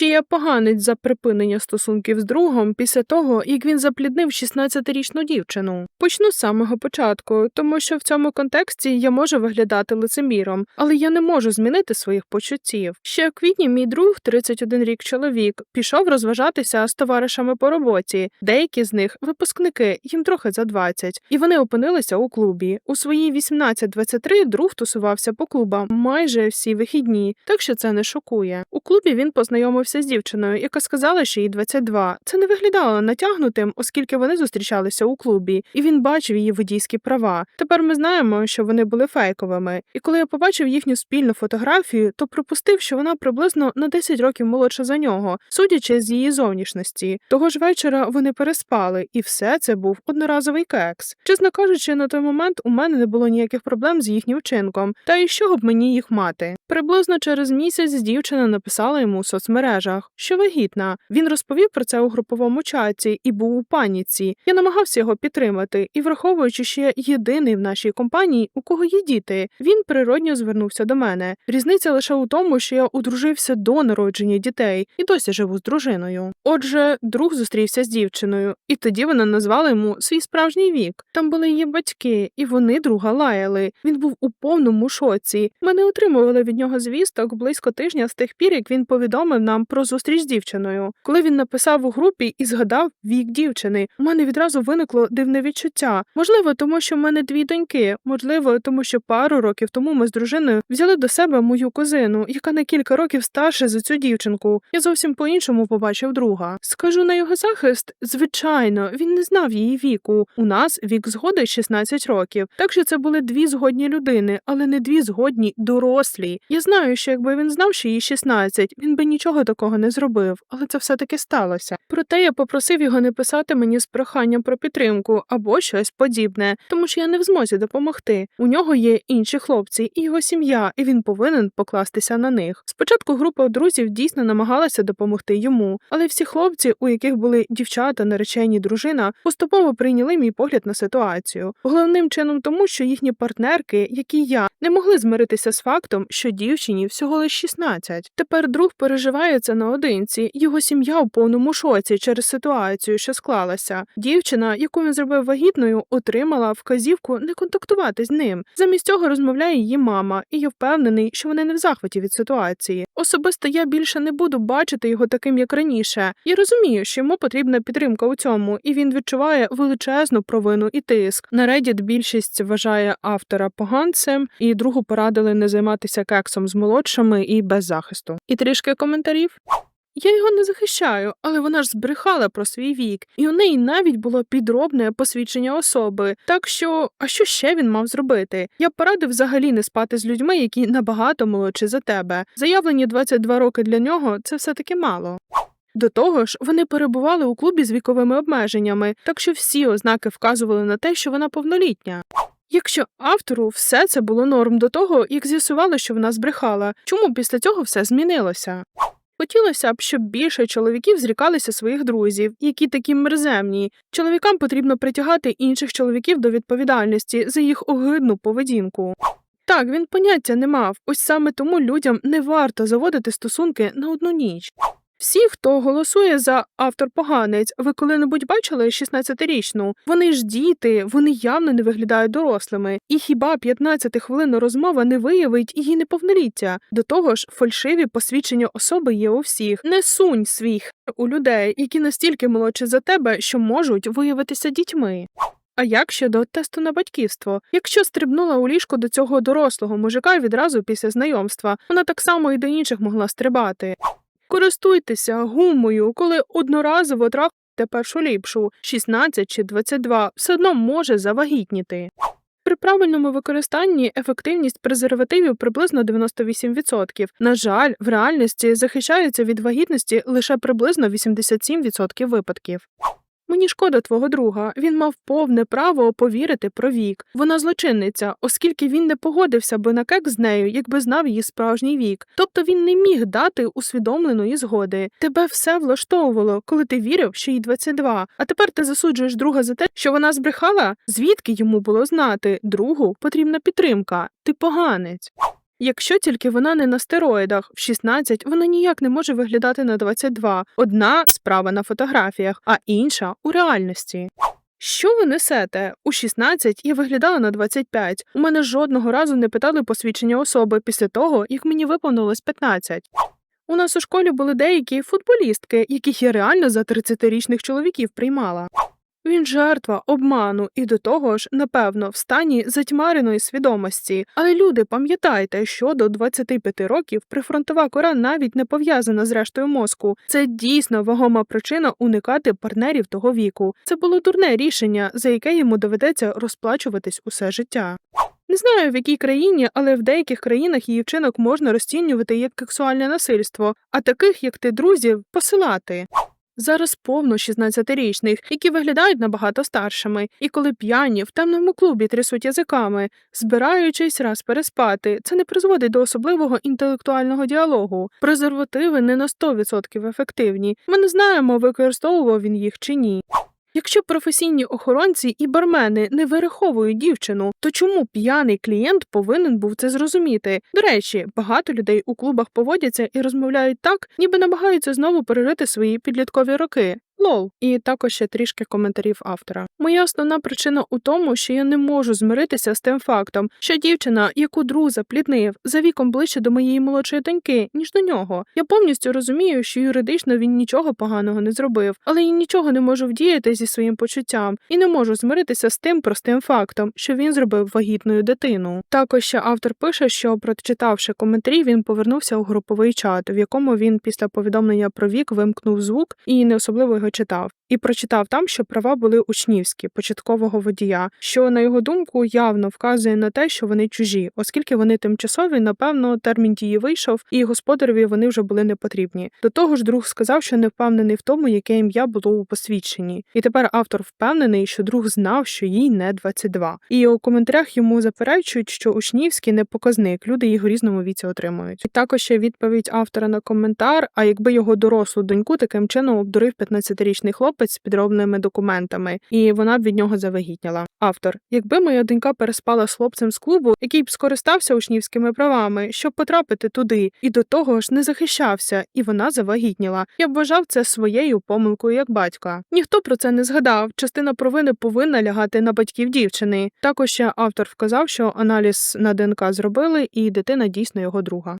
Чи я поганець за припинення стосунків з другом після того, як він запліднив 16-річну дівчину? Почну з самого початку, тому що в цьому контексті я можу виглядати лицеміром, але я не можу змінити своїх почуттів. Ще в квітні мій друг, 31 рік чоловік, пішов розважатися з товаришами по роботі. Деякі з них випускники, їм трохи за 20, і вони опинилися у клубі. У свої 18-23 друг тусувався по клубам майже всі вихідні, так що це не шокує. У клубі він познайомився з дівчиною, яка сказала, що їй 22. Це не виглядало натягнутим, оскільки вони зустрічалися у клубі, і він бачив її водійські права. Тепер ми знаємо, що вони були фейковими. І коли я побачив їхню спільну фотографію, то припустив, що вона приблизно на 10 років молодша за нього, судячи з її зовнішності. Того ж вечора вони переспали, і все це був одноразовий кекс. Чесно кажучи, на той момент у мене не було ніяких проблем з їхнім вчинком, та з чого б мені їх мати. Приблизно через місяць дівчина написала йому у що вагітна. Він розповів про це у груповому чаті і був у паніці. Я намагався його підтримати, і враховуючи, що я єдиний в нашій компанії, у кого є діти, він природньо звернувся до мене. Різниця лише у тому, що я одружився до народження дітей і досі живу з дружиною. Отже, друг зустрівся з дівчиною, і тоді вона назвала йому свій справжній вік. Там були її батьки, і вони друга лаяли. Він був у повному шоці. Ми не отримували від нього звісток близько тижня з тих пір, як він повідомив нам про зустріч з дівчиною. Коли він написав у групі і згадав вік дівчини, у мене відразу виникло дивне відчуття. Можливо, тому що в мене дві доньки, можливо, тому що пару років тому ми з дружиною взяли до себе мою кузину, яка на кілька років старша за цю дівчинку. Я зовсім по-іншому побачив друга. Скажу на його захист, звичайно, він не знав її віку. У нас вік згоди 16 років. Так що це були дві згодні людини, але не дві згодні дорослі. Я знаю, що якби він знав, що їй 16, він би нічого такого не зробив, але це все таки сталося. Проте я попросив його не писати мені з проханням про підтримку або щось подібне, тому що я не в змозі допомогти. У нього є інші хлопці і його сім'я, і він повинен покластися на них. Спочатку група друзів дійсно намагалася допомогти йому, але всі хлопці, у яких були дівчата, наречені дружина, поступово прийняли мій погляд на ситуацію. Головним чином тому, що їхні партнерки, як і я, не могли змиритися з фактом, що дівчині всього лише 16. Тепер друг переживає це наодинці. Його сім'я у повному шоці через ситуацію, що склалася. Дівчина, яку він зробив вагітною, отримала вказівку не контактувати з ним. Замість цього розмовляє її мама, і я впевнений, що вони не в захваті від ситуації. Особисто я більше не буду бачити його таким, як раніше. Я розумію, що йому потрібна підтримка у цьому, і він відчуває величезну провину і тиск. На Reddit більшість вважає автора поганцем, і другу порадили не займатися кексом з молодшими і без захисту. І трішки коментарів. Я його не захищаю, але вона ж збрехала про свій вік, і у неї навіть було підробне посвідчення особи. Так що, а що ще він мав зробити? Я б порадив взагалі не спати з людьми, які набагато молодші за тебе. Заявлені 22 роки для нього це все таки мало. До того ж, вони перебували у клубі з віковими обмеженнями, так що всі ознаки вказували на те, що вона повнолітня. Якщо автору все це було норм до того, як з'ясували, що вона збрехала, чому після цього все змінилося? Хотілося б, щоб більше чоловіків зрікалися своїх друзів, які такі мерземні. Чоловікам потрібно притягати інших чоловіків до відповідальності за їх огидну поведінку. Так, він поняття не мав, ось саме тому людям не варто заводити стосунки на одну ніч. Всі, хто голосує за автор поганець, ви коли-небудь бачили 16-річну? Вони ж діти, вони явно не виглядають дорослими. І хіба 15 хвилин розмова не виявить її неповноліття? До того ж, фальшиві посвідчення особи є у всіх. Не сунь свій у людей, які настільки молодші за тебе, що можуть виявитися дітьми. А як щодо тесту на батьківство? Якщо стрибнула у ліжко до цього дорослого мужика відразу після знайомства, вона так само і до інших могла стрибати. Користуйтеся гумою, коли одноразово трахаєте першу ліпшу, 16 чи 22, все одно може завагітніти. При правильному використанні ефективність презервативів приблизно 98%. На жаль, в реальності захищаються від вагітності лише приблизно 87% випадків. Мені шкода твого друга. Він мав повне право повірити про вік. Вона злочинниця, оскільки він не погодився би на кек з нею, якби знав її справжній вік. Тобто він не міг дати усвідомленої згоди. Тебе все влаштовувало, коли ти вірив, що їй 22. А тепер ти засуджуєш друга за те, що вона збрехала? Звідки йому було знати? Другу потрібна підтримка. Ти поганець. Якщо тільки вона не на стероїдах, в 16 вона ніяк не може виглядати на 22. Одна справа на фотографіях, а інша у реальності. Що ви несете? У 16 я виглядала на 25. У мене жодного разу не питали посвідчення особи після того, як мені виповнилось 15. У нас у школі були деякі футболістки, яких я реально за 30-річних чоловіків приймала. Він жертва обману і до того ж, напевно, в стані затьмареної свідомості. Але люди, пам'ятайте, що до 25 років прифронтова кора навіть не пов'язана з рештою мозку. Це дійсно вагома причина уникати партнерів того віку. Це було дурне рішення, за яке йому доведеться розплачуватись усе життя. Не знаю в якій країні, але в деяких країнах її вчинок можна розцінювати як сексуальне насильство, а таких, як ти, друзів, посилати. Зараз повно 16-річних, які виглядають набагато старшими, і коли п'яні в темному клубі трясуть язиками, збираючись раз переспати, це не призводить до особливого інтелектуального діалогу. Презервативи не на 100% ефективні. Ми не знаємо, використовував він їх чи ні. Якщо професійні охоронці і бармени не вираховують дівчину, то чому п'яний клієнт повинен був це зрозуміти? До речі, багато людей у клубах поводяться і розмовляють так, ніби намагаються знову пережити свої підліткові роки. Лол, і також ще трішки коментарів автора. Моя основна причина у тому, що я не можу змиритися з тим фактом, що дівчина, яку друг запліднив, за віком ближче до моєї молодшої доньки, ніж до нього. Я повністю розумію, що юридично він нічого поганого не зробив, але я нічого не можу вдіяти зі своїм почуттям і не можу змиритися з тим простим фактом, що він зробив вагітною дитину. Також ще автор пише, що прочитавши коментарі, він повернувся у груповий чат, в якому він після повідомлення про вік вимкнув звук і не особливо його читав. І прочитав там, що права були учнівські, початкового водія, що на його думку явно вказує на те, що вони чужі, оскільки вони тимчасові, напевно, термін дії вийшов, і господареві вони вже були не потрібні. До того ж, друг сказав, що не впевнений в тому, яке ім'я було у посвідченні. І тепер автор впевнений, що друг знав, що їй не 22. І у коментарях йому заперечують, що учнівський не показник, люди їх у різному віці отримують. І також ще відповідь автора на коментар. А якби його дорослу доньку таким чином обдурив 15-річний хлопець з підробними документами, і вона б від нього завагітніла. Автор, якби моя донька переспала з хлопцем з клубу, який б скористався учнівськими правами, щоб потрапити туди, і до того ж не захищався, і вона завагітніла. Я б вважав це своєю помилкою як батька. Ніхто про це не згадав. Частина провини повинна лягати на батьків дівчини. Також ще автор вказав, що аналіз на ДНК зробили, і дитина дійсно його друга.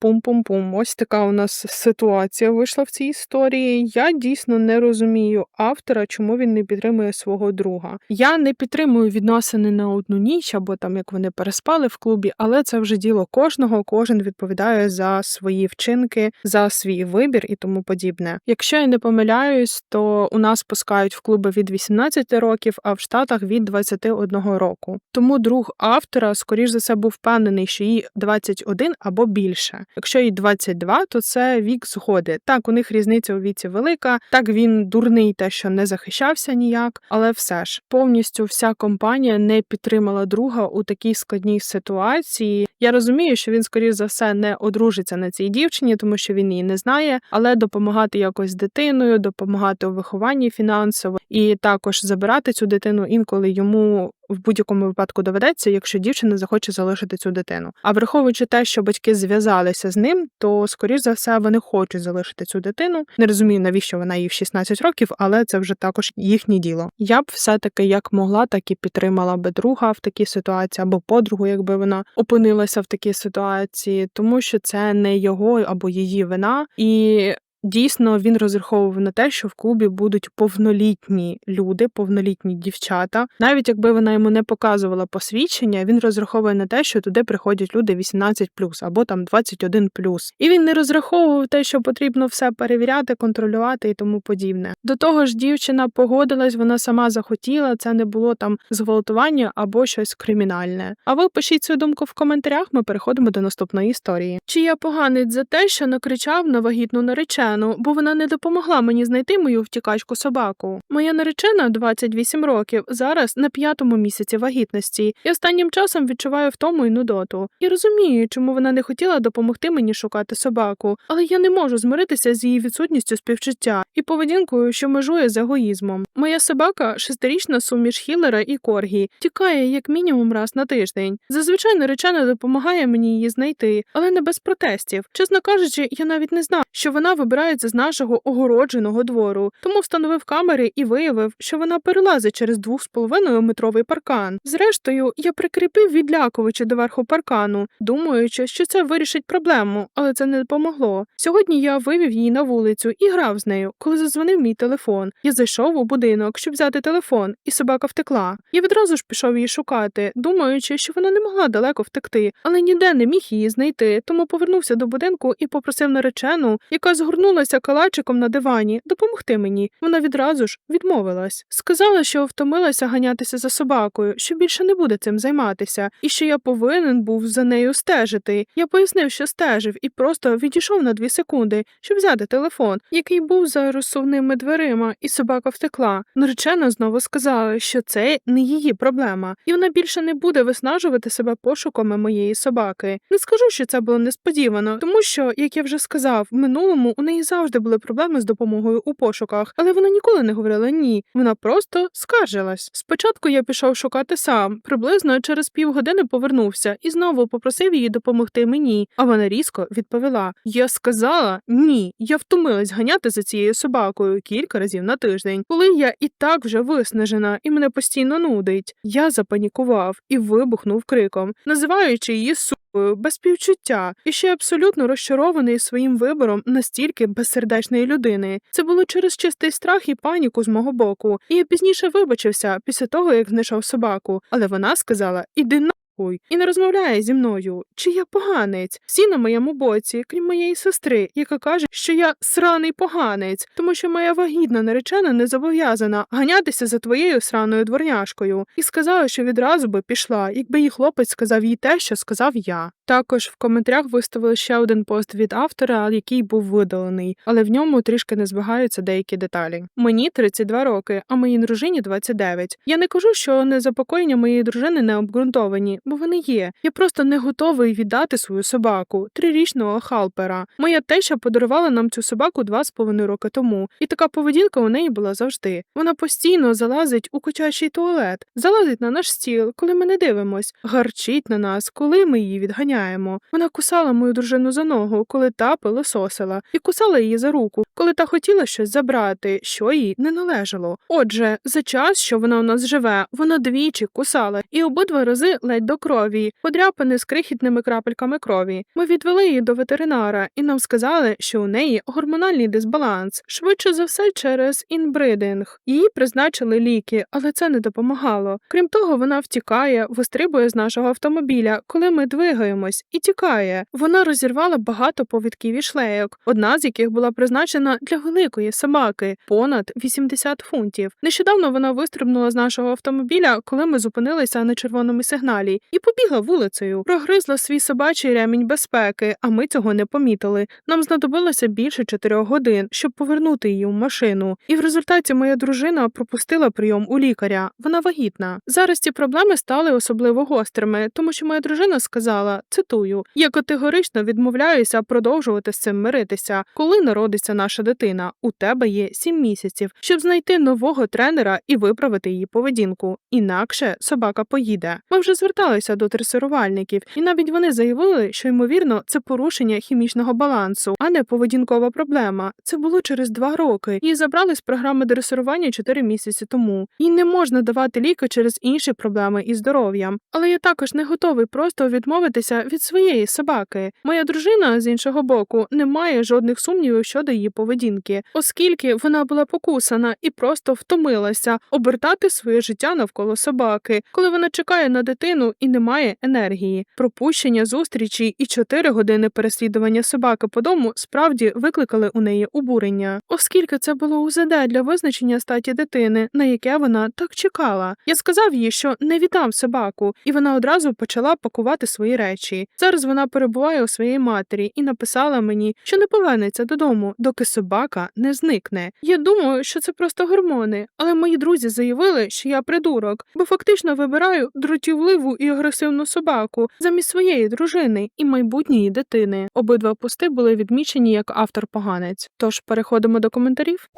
Пум-пум-пум. Ось така у нас ситуація вийшла в цій історії. Я дійсно не розумію автора, чому він не підтримує свого друга. Я не підтримую відносини на одну ніч або там як вони переспали в клубі, але це вже діло кожного. Кожен відповідає за свої вчинки, за свій вибір і тому подібне. Якщо я не помиляюсь, то у нас пускають в клуби від 18 років, а в Штатах від 21 року. Тому друг автора, скоріш за все, був впевнений, що їй 21 або більше. Якщо їй 22, то це вік згоди. Так, у них різниця у віці велика. Так він дурний, те, що не захищався ніяк, але все ж повністю вся компанія не підтримала друга у такій складній ситуації. Я розумію, що він, скоріш за все, не одружиться на цій дівчині, тому що він її не знає, але допомагати якось дитиною, допомагати у вихованні фінансово і також забирати цю дитину інколи йому. В будь-якому випадку доведеться, якщо дівчина захоче залишити цю дитину. А враховуючи те, що батьки зв'язалися з ним, то скоріш за все вони хочуть залишити цю дитину. Не розумію, навіщо вона їй в 16 років, але це вже також їхнє діло. Я б все-таки як могла, так і підтримала би друга в такій ситуації, або подругу, якби вона опинилася в такій ситуації, тому що це не його або її вина і. Дійсно, він розраховував на те, що в клубі будуть повнолітні люди, повнолітні дівчата. Навіть якби вона йому не показувала посвідчення, він розраховує на те, що туди приходять люди 18 або там 21 І він не розраховував те, що потрібно все перевіряти, контролювати і тому подібне. До того ж, дівчина погодилась, вона сама захотіла. Це не було там зґвалтування або щось кримінальне. А ви пишіть свою думку в коментарях. Ми переходимо до наступної історії. Чи я поганець за те, що накричав на вагітну наречену? Наречену, бо вона не допомогла мені знайти мою втікачку собаку. Моя наречена 28 років, зараз на п'ятому місяці вагітності, і останнім часом відчуваю втому і нудоту. Я розумію, чому вона не хотіла допомогти мені шукати собаку, але я не можу змиритися з її відсутністю співчуття і поведінкою, що межує з егоїзмом. Моя собака шестирічна суміш хілера і коргі, тікає як мінімум раз на тиждень. Зазвичай наречена допомагає мені її знайти, але не без протестів. Чесно кажучи, я навіть не знав, що вона вибирається з нашого огородженого двору, тому встановив камери і виявив, що вона перелазить через 2,5 метровий паркан. Зрештою, я прикріпив відлякувачі до верху паркану, думаючи, що це вирішить проблему, але це не допомогло. Сьогодні я вивів її на вулицю і грав з нею, коли зазвонив мій телефон. Я зайшов у будинок, щоб взяти телефон, і собака втекла. Я відразу ж пішов її шукати, думаючи, що вона не могла далеко втекти, але ніде не міг її знайти, тому повернувся до будинку і попросив наречену, яка згорнулася калачиком на дивані, допомогти мені. Вона відразу ж відмовилась. Сказала, що втомилася ганятися за собакою, що більше не буде цим займатися, і що я повинен був за нею стежити. Я пояснив, що стежив, і просто відійшов на дві секунди, щоб взяти телефон, який був за розсувними дверима, і собака втекла. Наречена знову сказала, що це не її проблема, і вона більше не буде виснажувати себе пошуками моєї собаки. Не скажу, що це було несподівано, тому що, як я вже сказав, в минулому у неї завжди були проблеми з допомогою у пошуках, але вона ніколи не говорила ні. Вона просто скаржилась. Спочатку я пішов шукати сам, приблизно через півгодини повернувся і знову попросив її допомогти мені. А вона різко відповіла: Я сказала ні, я втомилась ганяти за цією собакою кілька разів на тиждень, коли я і так вже виснажена і мене постійно нудить. Я запанікував і вибухнув криком, називаючи її сукою без співчуття, і ще абсолютно розчарований своїм вибором настільки безсердечної людини. Це було через чистий страх і паніку з мого боку. І я пізніше вибачився після того, як знайшов собаку, але вона сказала: Іди на. Нахуй», І не розмовляє зі мною, чи я поганець. Всі на моєму боці, крім моєї сестри, яка каже, що я сраний поганець, тому що моя вагітна наречена не зобов'язана ганятися за твоєю сраною дворняшкою, і сказала, що відразу би пішла, якби її хлопець сказав їй те, що сказав я. Також в коментарях виставили ще один пост від автора, який був видалений, але в ньому трішки не збігаються деякі деталі. Мені 32 роки, а моїй дружині 29. Я не кажу, що незапокоєння моєї дружини не обґрунтовані, бо вони є. Я просто не готовий віддати свою собаку, трирічного халпера. Моя теща подарувала нам цю собаку два з половиною роки тому, і така поведінка у неї була завжди. Вона постійно залазить у котячий туалет, залазить на наш стіл, коли ми не дивимось, гарчить на нас, коли ми її відганяємо. Вона кусала мою дружину за ногу, коли та пилососила, і кусала її за руку, коли та хотіла щось забрати, що їй не належало. Отже, за час, що вона у нас живе, вона двічі кусала, і обидва рази ледь до крові, подряпини з крихітними крапельками крові. Ми відвели її до ветеринара, і нам сказали, що у неї гормональний дисбаланс, швидше за все через інбридинг. Їй призначили ліки, але це не допомагало. Крім того, вона втікає, вистрибує з нашого автомобіля, коли ми двигаємось, і тікає. Вона розірвала багато повідків і шлейок, одна з яких була призначена для великої собаки, понад 80 фунтів. Нещодавно вона вистрибнула з нашого автомобіля, коли ми зупинилися на червоному сигналі, і побігла вулицею, прогризла свій собачий ремінь безпеки, а ми цього не помітили. Нам знадобилося більше чотирьох годин, щоб повернути її в машину. І в результаті моя дружина пропустила прийом у лікаря. Вона вагітна. Зараз ці проблеми стали особливо гострими, тому що моя дружина сказала: цитую: я категорично відмовляюся продовжувати з цим миритися. Коли народиться наша дитина, у тебе є сім місяців, щоб знайти нового тренера і виправити її поведінку. Інакше собака поїде. Ми вже зверталися до дресирувальників, і навіть вони заявили, що ймовірно це порушення хімічного балансу, а не поведінкова проблема. Це було через два роки. Її забрали з програми дресирування чотири місяці тому. Їй не можна давати ліки через інші проблеми із здоров'ям. Але я також не готовий просто відмовитися від своєї собаки. Моя дружина з іншого боку не має жодних сумнівів щодо її поведінки, оскільки вона була покусана і просто втомилася обертати своє життя навколо собаки, коли вона чекає на дитину і немає енергії. Пропущення зустрічі і 4 години переслідування собаки по дому справді викликали у неї обурення, оскільки це було УЗД для визначення статі дитини, на яке вона так чекала. Я сказав їй, що не віддам собаку, і вона одразу почала пакувати свої речі. Зараз вона перебуває у своїй матері і написала мені, що не повернеться додому, доки собака не зникне. Я думаю, що це просто гормони, але мої друзі заявили, що я придурок, бо фактично вибираю дратівливу і агресивну собаку замість своєї дружини і майбутньої дитини. Обидва пости були відмічені як автор поганець. Тож переходимо до коментарів.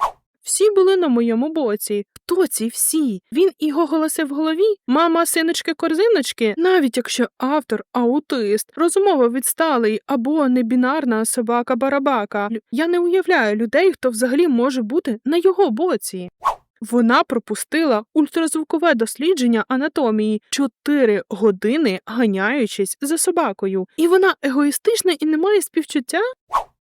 Всі були на моєму боці. Хто ці всі? Він і його голоси в голові? Мама синочки корзиночки? Навіть якщо автор аутист, розумово відсталий або небінарна собака-барабака. Я не уявляю людей, хто взагалі може бути на його боці. Вона пропустила ультразвукове дослідження анатомії 4 години ганяючись за собакою. І вона егоїстична і не має співчуття?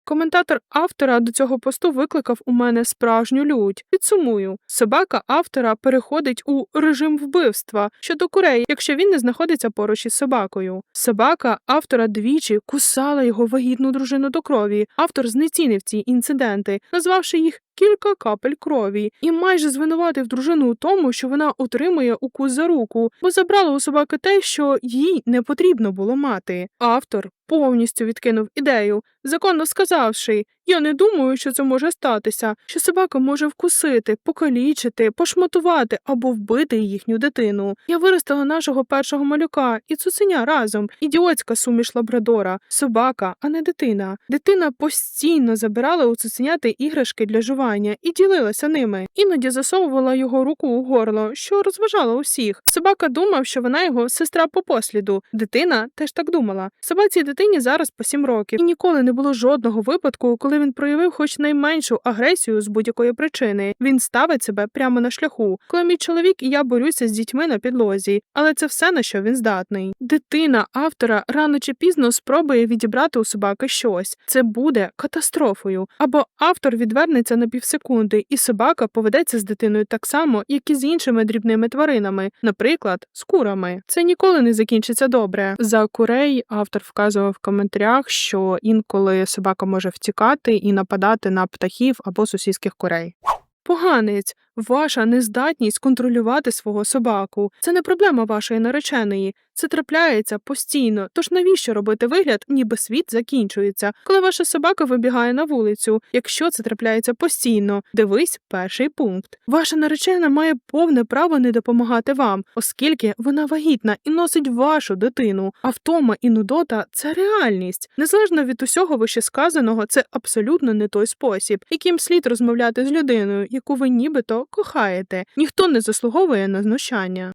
Коментатор автора до цього посту викликав у мене справжню лють. Підсумую, собака автора переходить у режим вбивства щодо курей, якщо він не знаходиться поруч із собакою. Собака автора двічі кусала його вагітну дружину до крові. Автор знецінив ці інциденти, назвавши їх кілька капель крові, і майже звинуватив дружину у тому, що вона отримує укус за руку, бо забрала у собаки те, що їй не потрібно було мати. Автор повністю відкинув ідею, законно сказавши, я не думаю, що це може статися, що собака може вкусити, покалічити, пошматувати або вбити їхню дитину. Я виростила нашого першого малюка і цуценя разом, ідіотська суміш лабрадора, собака, а не дитина. Дитина постійно забирала у цуценяти іграшки для жування і ділилася ними. Іноді засовувала його руку у горло, що розважала усіх. Собака думав, що вона його сестра по посліду. Дитина теж так думала. Собаці дитині зараз по сім років, і ніколи не було жодного випадку, коли він проявив хоч найменшу агресію з будь-якої причини. Він ставить себе прямо на шляху. Коли мій чоловік і я борюся з дітьми на підлозі, але це все на що він здатний. Дитина автора рано чи пізно спробує відібрати у собаки щось. Це буде катастрофою. Або автор відвернеться на півсекунди, і собака поведеться з дитиною так само, як і з іншими дрібними тваринами, наприклад, з курами. Це ніколи не закінчиться добре. За курей автор вказував в коментарях, що інколи собака може втікати і нападати на птахів або сусідських курей. Поганець, ваша нездатність контролювати свого собаку. Це не проблема вашої нареченої. Це трапляється постійно. Тож навіщо робити вигляд, ніби світ закінчується, коли ваша собака вибігає на вулицю? Якщо це трапляється постійно, дивись перший пункт. Ваша наречена має повне право не допомагати вам, оскільки вона вагітна і носить вашу дитину. А втома і нудота це реальність. Незалежно від усього вищесказаного, це абсолютно не той спосіб, яким слід розмовляти з людиною, яку ви нібито кохаєте. Ніхто не заслуговує на знущання.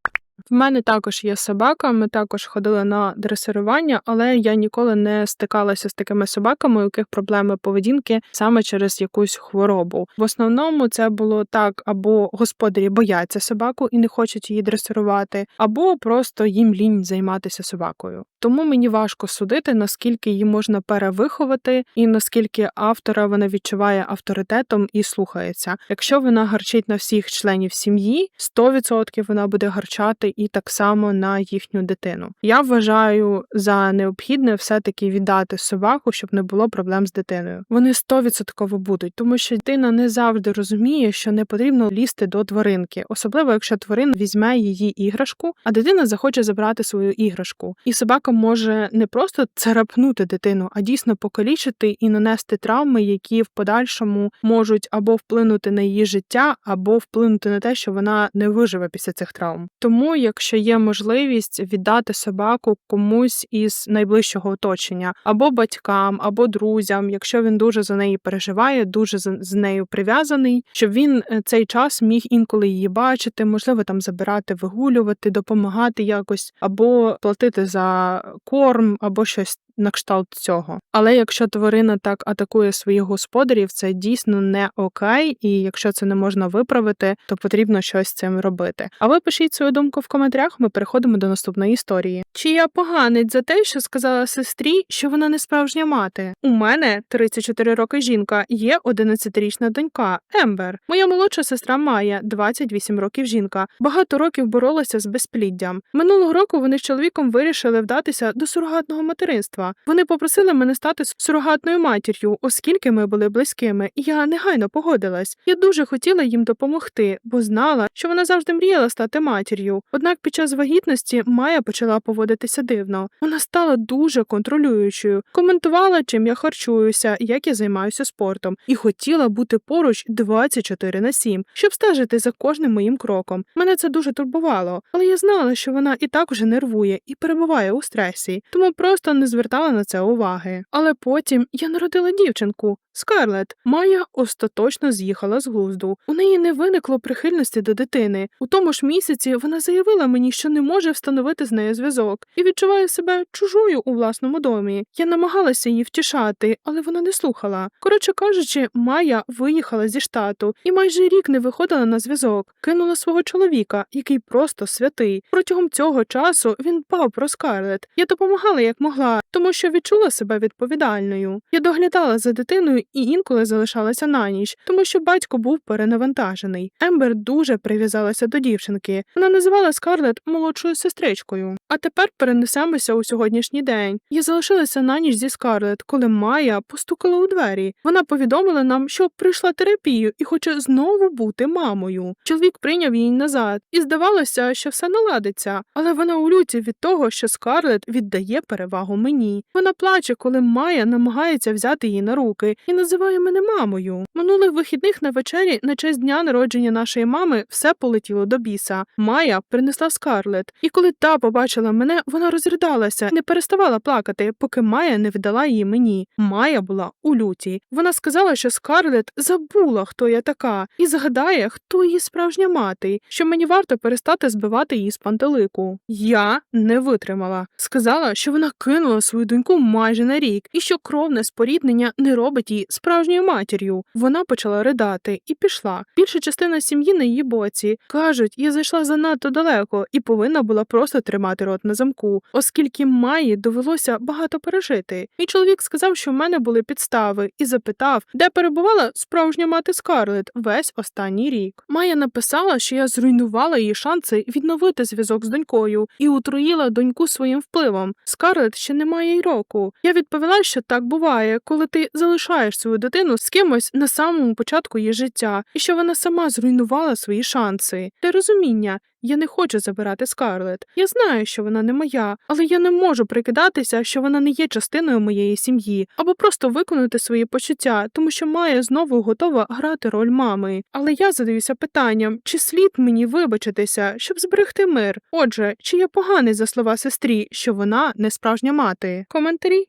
В мене також є собака, ми також ходили на дресирування, але я ніколи не стикалася з такими собаками, у яких проблеми поведінки саме через якусь хворобу. В основному це було так, або господарі бояться собаку і не хочуть її дресирувати, або просто їм лінь займатися собакою. Тому мені важко судити, наскільки її можна перевиховати, і наскільки автора вона відчуває авторитетом і слухається. Якщо вона гарчить на всіх членів сім'ї, 100% вона буде гарчати і так само на їхню дитину. Я вважаю за необхідне все-таки віддати собаку, щоб не було проблем з дитиною. Вони 100% будуть, тому що дитина не завжди розуміє, що не потрібно лізти до тваринки, особливо якщо тварин візьме її іграшку, а дитина захоче забрати свою іграшку. І собака може не просто царапнути дитину, а дійсно покалічити і нанести травми, які в подальшому можуть або вплинути на її життя, або вплинути на те, що вона не виживе після цих травм. Тому, якщо є можливість віддати собаку комусь із найближчого оточення, або батькам, або друзям, якщо він дуже за неї переживає, дуже з нею прив'язаний, щоб він е, цей час міг інколи її бачити, можливо, там забирати, вигулювати, допомагати якось, або платити за корм, або щось на кшталт цього. Але якщо тварина так атакує своїх господарів, це дійсно не окей, і якщо це не можна виправити, то потрібно щось з цим робити. А ви пишіть свою думку в коментарях. Ми переходимо до наступної історії. Чи я поганець за те, що сказала сестрі, що вона не справжня мати? У мене 34 роки жінка, є 11-річна донька Ембер. Моя молодша сестра Майя, 28 років жінка. Багато років боролася з безпліддям. Минулого року вони з чоловіком вирішили вдатися до сурогатного материнства. Вони попросили мене стати сурогатною матір'ю, оскільки ми були близькими, і я негайно погодилась. Я дуже хотіла їм допомогти, бо знала, що вона завжди мріяла стати матір'ю. Однак під час вагітності Майя почала поводитися дивно. Вона стала дуже контролюючою, коментувала, чим я харчуюся, як я займаюся спортом, і хотіла бути поруч 24 на 7, щоб стежити за кожним моїм кроком. Мене це дуже турбувало, але я знала, що вона і так уже нервує і перебуває у стресі, тому просто не звертала на це уваги. Але потім я народила дівчинку. Скарлет Майя остаточно з'їхала з глузду. У неї не виникло прихильності до дитини. У тому ж місяці вона заявила мені, що не може встановити з нею зв'язок і відчуває себе чужою у власному домі. Я намагалася її втішати, але вона не слухала. Коротше кажучи, Майя виїхала зі штату і майже рік не виходила на зв'язок, кинула свого чоловіка, який просто святий. Протягом цього часу він дбав про Скарлет. Я допомагала як могла, тому що відчула себе відповідальною. Я доглядала за дитиною і інколи залишалася на ніч, тому що батько був перенавантажений. Ембер дуже прив'язалася до дівчинки. Вона називала Скарлет молодшою сестричкою. А тепер перенесемося у сьогоднішній день. Я залишилася на ніч зі Скарлет, коли Майя постукала у двері. Вона повідомила нам, що прийшла терапію і хоче знову бути мамою. Чоловік прийняв її назад, і здавалося, що все наладиться. Але вона у люті від того, що Скарлет віддає перевагу мені. Вона плаче, коли Майя намагається взяти її на руки і називає мене мамою. Минулих вихідних на вечері на честь дня народження нашої мами все полетіло до біса. Майя принесла Скарлет, і коли та побачила мене, вона розридалася, не переставала плакати, поки Майя не віддала її мені. Майя була у люті. Вона сказала, що Скарлет забула, хто я така, і згадає, хто її справжня мати, що мені варто перестати збивати її з пантелику. Я не витримала. Сказала, що вона кинула свою доньку майже на рік, і що кровне споріднення не робить її справжньою матір'ю. Вона почала ридати і пішла. Більша частина сім'ї на її боці. Кажуть, я зайшла занадто далеко і повинна була просто тримати рот на замку, оскільки Майї довелося багато пережити. Мій чоловік сказав, що в мене були підстави, і запитав, де перебувала справжня мати Скарлет весь останній рік. Майя написала, що я зруйнувала її шанси відновити зв'язок з донькою і отруїла доньку своїм впливом. Скарлет ще не має й року. Я відповіла, що так буває, коли ти залишаєш свою дитину з кимось на самому початку її життя, і що вона сама зруйнувала свої шанси. Для розуміння. Я не хочу забирати Скарлет. Я знаю, що вона не моя, але я не можу прикидатися, що вона не є частиною моєї сім'ї, або просто виконати свої почуття, тому що Майя знову готова грати роль мами. Але я задаюся питанням, чи слід мені вибачитися, щоб зберегти мир? Отже, чи я поганий за слова сестрі, що вона не справжня мати? Коментарі.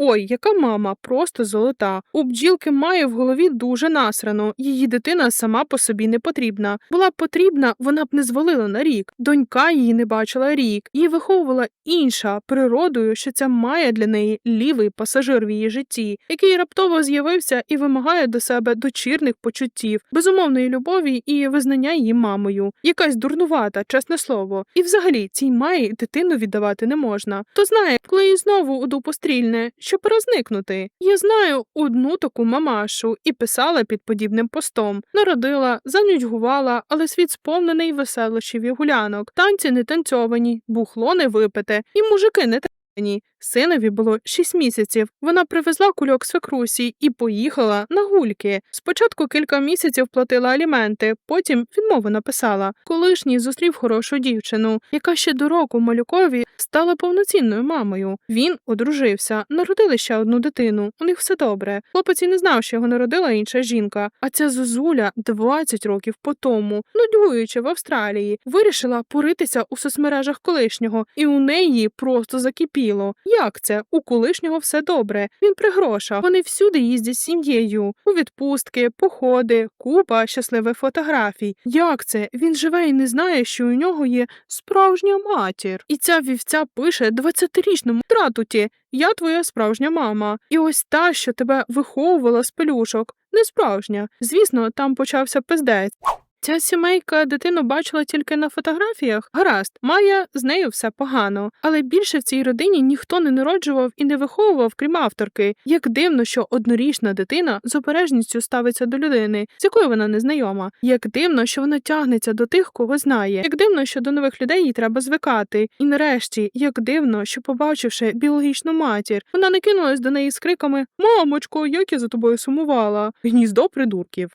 Ой, яка мама, просто золота. У бджілки має в голові дуже насрано. Її дитина сама по собі не потрібна. Була б потрібна, вона б не звалила на рік. Донька її не бачила рік. Її виховувала інша природою, що ця має для неї лівий пасажир в її житті, який раптово з'явився і вимагає до себе дочірних почуттів, безумовної любові і визнання її мамою. Якась дурнувата, чесне слово. І взагалі цій маї дитину віддавати не можна. Хто знає, коли її знову у дупу стрільне, щоб розникнути. Я знаю одну таку мамашу і писала під подібним постом. Народила, занюдьгувала, але світ сповнений веселощів і гулянок. Танці не танцьовані, бухло не випите, і мужики не ні. Синові було шість місяців. Вона привезла кульок свекрусі і поїхала на гульки. Спочатку кілька місяців платила аліменти, потім відмову написала. Колишній зустрів хорошу дівчину, яка ще до року малюкові стала повноцінною мамою. Він одружився, народили ще одну дитину. У них все добре. Хлопець і не знав, що його народила інша жінка. А ця зозуля 20 років по тому, нудьгуючи в Австралії, вирішила поритися у соцмережах колишнього, і у неї просто закипіло. Як це? У колишнього все добре. Він при грошах. Вони всюди їздять з сім'єю. У відпустки, походи, купа щасливих фотографій. Як це? Він живе і не знає, що у нього є справжня матір. І ця вівця пише 20-річному тратуті Я твоя справжня мама. І ось та, що тебе виховувала з пелюшок. Не справжня. Звісно, там почався пиздець. Ця сімейка дитину бачила тільки на фотографіях. Гаразд, Майя з нею все погано, але більше в цій родині ніхто не народжував і не виховував, крім авторки. Як дивно, що однорічна дитина з обережністю ставиться до людини, з якою вона не знайома. Як дивно, що вона тягнеться до тих, кого знає. Як дивно, що до нових людей їй треба звикати. І нарешті, як дивно, що, побачивши біологічну матір, вона не кинулась до неї з криками Мамочко, як я за тобою сумувала. Гніздо придурків.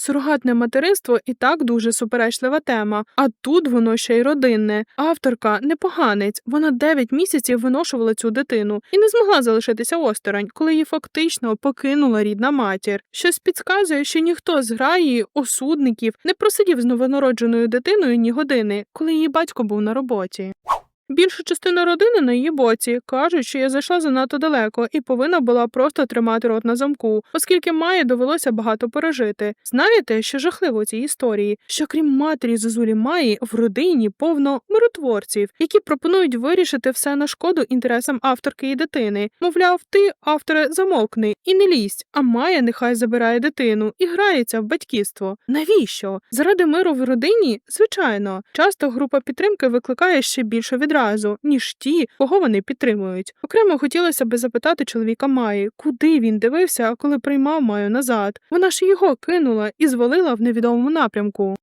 Сурогатне материнство і так дуже суперечлива тема, а тут воно ще й родинне. Авторка не поганець, вона 9 місяців виношувала цю дитину і не змогла залишитися осторонь, коли її фактично покинула рідна матір. Щось підказує, що ніхто з граї осудників не просидів з новонародженою дитиною ні години, коли її батько був на роботі. Більша частина родини на її боці кажуть, що я зайшла занадто далеко і повинна була просто тримати рот на замку, оскільки Майі довелося багато пережити. Знаєте, що жахливо у цій історії? Що крім матері Зозулі Маї, в родині повно миротворців, які пропонують вирішити все на шкоду інтересам авторки і дитини. Мовляв, ти, авторе, замовкни і не лізь, а Майя нехай забирає дитину і грається в батьківство. Навіщо? Заради миру в родині? Звичайно, часто група підтримки викликає ще більше відразу, ніж ті, кого вони підтримують. Окремо хотілося би запитати чоловіка Маї, куди він дивився, коли приймав Маю назад. Вона ж його кинула і звалила в невідомому напрямку.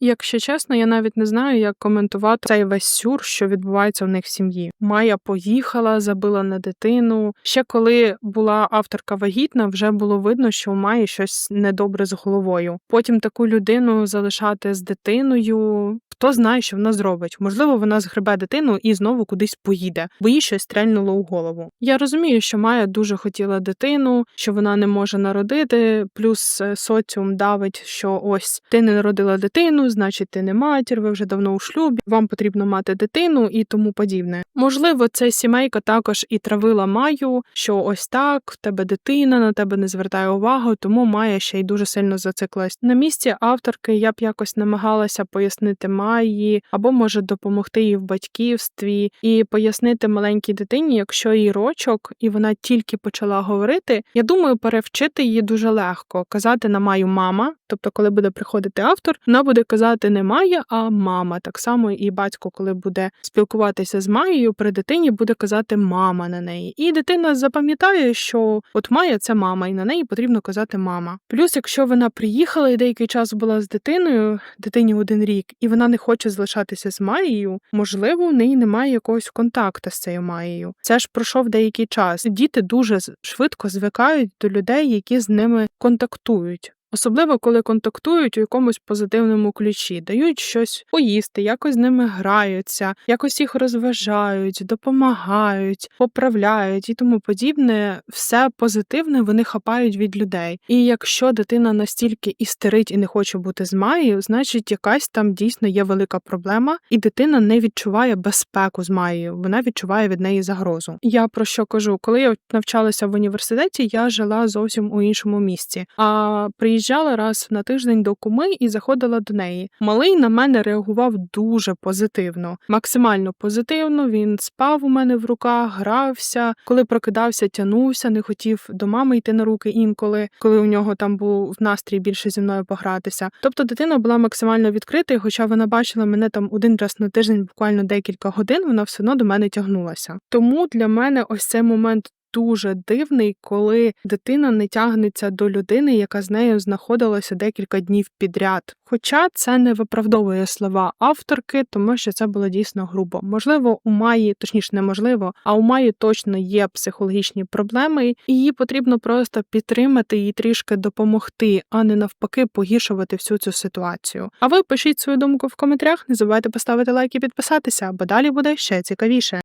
Якщо чесно, я навіть не знаю, як коментувати цей весь сюр, що відбувається в них в сім'ї. Майя поїхала, забила на дитину. Ще коли була авторка вагітна, вже було видно, що у Майї щось недобре з головою. Потім таку людину залишати з дитиною. Хто знає, що вона зробить? Можливо, вона згребе дитину і знову кудись поїде, бо їй щось стрельнуло у голову. Я розумію, що Майя дуже хотіла дитину, що вона не може народити, плюс е, соціум давить, що ось ти не народила дитину, значить, ти не матір, ви вже давно у шлюбі, вам потрібно мати дитину і тому подібне. Можливо, ця сімейка також і травила Маю, що ось так, в тебе дитина, на тебе не звертає увагу, тому Майя ще й дуже сильно зациклась. На місці авторки я б якось намагалася пояснити Майї, або може допомогти їй в батьківстві і пояснити маленькій дитині, якщо їй рочок, і вона тільки почала говорити. Я думаю, перевчити її дуже легко казати на Маю мама. Тобто, коли буде приходити автор, вона буде казати не Майя, а мама. Так само і батько, коли буде спілкуватися з Маєю, при дитині буде казати мама на неї. І дитина запам'ятає, що от Майя це мама, і на неї потрібно казати мама. Плюс, якщо вона приїхала і деякий час була з дитиною, дитині один рік, і вона не хоче залишатися з Маєю, можливо, у неї немає якогось контакту з цією Маєю. Це ж пройшов деякий час. Діти дуже швидко звикають до людей, які з ними контактують. Особливо, коли контактують у якомусь позитивному ключі, дають щось поїсти, якось з ними граються, якось їх розважають, допомагають, поправляють і тому подібне. Все позитивне вони хапають від людей. І якщо дитина настільки істерить і не хоче бути з Маєю, значить якась там дійсно є велика проблема, і дитина не відчуває безпеку з Маєю, вона відчуває від неї загрозу. Я про що кажу, коли я навчалася в університеті, я жила зовсім у іншому місці. А приїжджала раз на тиждень до куми і заходила до неї. Малий на мене реагував дуже позитивно, максимально позитивно. Він спав у мене в руках, грався. Коли прокидався, тянувся, не хотів до мами йти на руки інколи, коли у нього там був настрій більше зі мною погратися. Тобто дитина була максимально відкрита, і хоча вона бачила мене там один раз на тиждень, буквально декілька годин, вона все одно до мене тягнулася. Тому для мене ось цей момент. Дуже дивний, коли дитина не тягнеться до людини, яка з нею знаходилася декілька днів підряд. Хоча це не виправдовує слова авторки, тому що це було дійсно грубо. Можливо, у Маї, точніше, неможливо, а у Маї точно є психологічні проблеми, і її потрібно просто підтримати і трішки допомогти, а не навпаки погіршувати всю цю ситуацію. А ви пишіть свою думку в коментарях, не забувайте поставити лайк і підписатися, бо далі буде ще цікавіше.